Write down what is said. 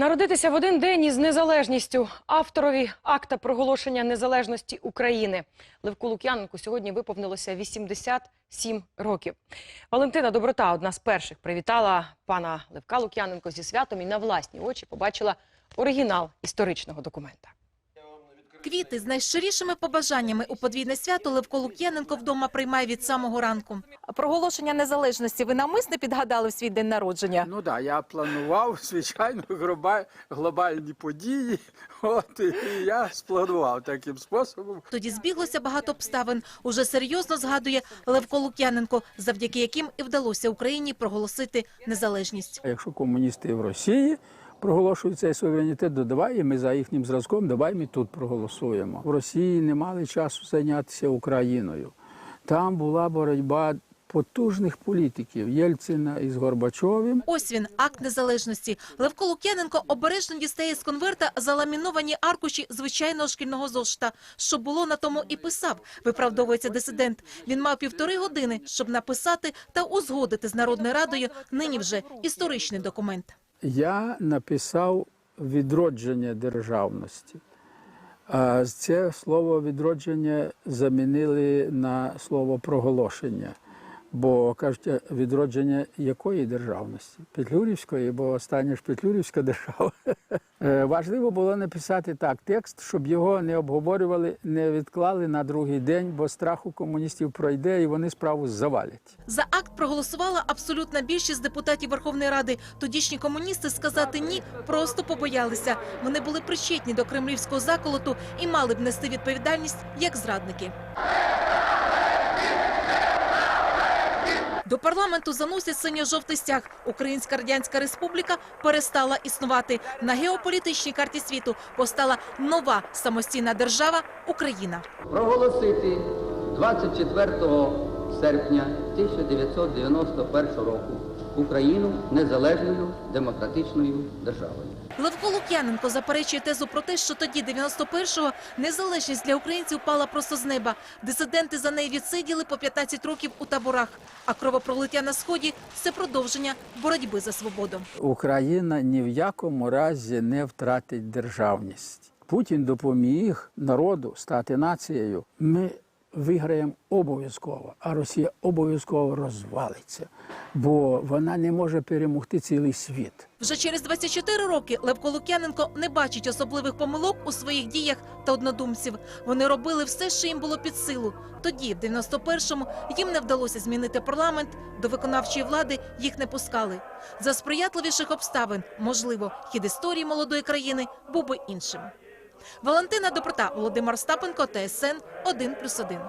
Народитися в один день із незалежністю авторові акта проголошення незалежності України Левку Лук'яненку сьогодні виповнилося 87 років. Валентина Доброта, одна з перших, привітала пана Левка Лук'яненко зі святом і на власні очі побачила оригінал історичного документа. Квіти з найщирішими побажаннями у подвійне свято Левко Лук'яненко вдома приймає від самого ранку. Проголошення незалежності ви навмисне підгадали в свій день народження. Ну так, да, я планував, звичайно, глоба- глобальні події. От і я спланував таким способом. Тоді збіглося багато обставин. Уже серйозно згадує Левко Лук'яненко, завдяки яким і вдалося Україні проголосити незалежність. Якщо комуністи в Росії проголошують цей суверенітет, то давай і ми за їхнім зразком, давай ми тут проголосуємо. В Росії не мали часу зайнятися Україною. Там була боротьба потужних політиків Єльцина із Горбачовим. Ось він, акт незалежності. Левко Лук'яненко обережно дістає з конверта заламіновані аркуші звичайного шкільного зошита. Що було на тому і писав, виправдовується дисидент. Він мав півтори години, щоб написати та узгодити з Народною Радою нині вже історичний документ. Я написав відродження державності. Це слово відродження замінили на слово проголошення. Бо кажуть, відродження якої державності? Петлюрівської, бо остання ж Петлюрівська держава. Е, Важливо було написати так текст, щоб його не обговорювали, не відклали на другий день, бо страх у комуністів пройде і вони справу завалять. За акт проголосувала абсолютна більшість депутатів Верховної Ради. Тодішні комуністи сказати ні просто побоялися. Вони були причетні до кремлівського заколоту і мали б нести відповідальність як зрадники. До парламенту заносять синьо-жовтий стяг. Українська радянська республіка перестала існувати. На геополітичній карті світу постала нова самостійна держава Україна. проголосити 24 серпня 1991 року Україну незалежною демократичною державою. Левко Лук'яненко заперечує тезу про те, що тоді, 91-го, незалежність для українців пала просто з неба. Дисиденти за неї відсиділи по 15 років у таборах. А кровопролиття на сході це продовження боротьби за свободу. Україна ні в якому разі не втратить державність. Путін допоміг народу стати нацією. Ми виграємо обов'язково, а Росія обов'язково розвалиться, бо вона не може перемогти цілий світ. Вже через 24 роки Левко Лук'яненко не бачить особливих помилок у своїх діях та однодумців. Вони робили все, що їм було під силу. Тоді, в 91-му, їм не вдалося змінити парламент, до виконавчої влади їх не пускали. За сприятливіших обставин, можливо, хід історії молодої країни був би іншим. Валентина Доброта, Володимир Стапенко, ТСН 1+,1.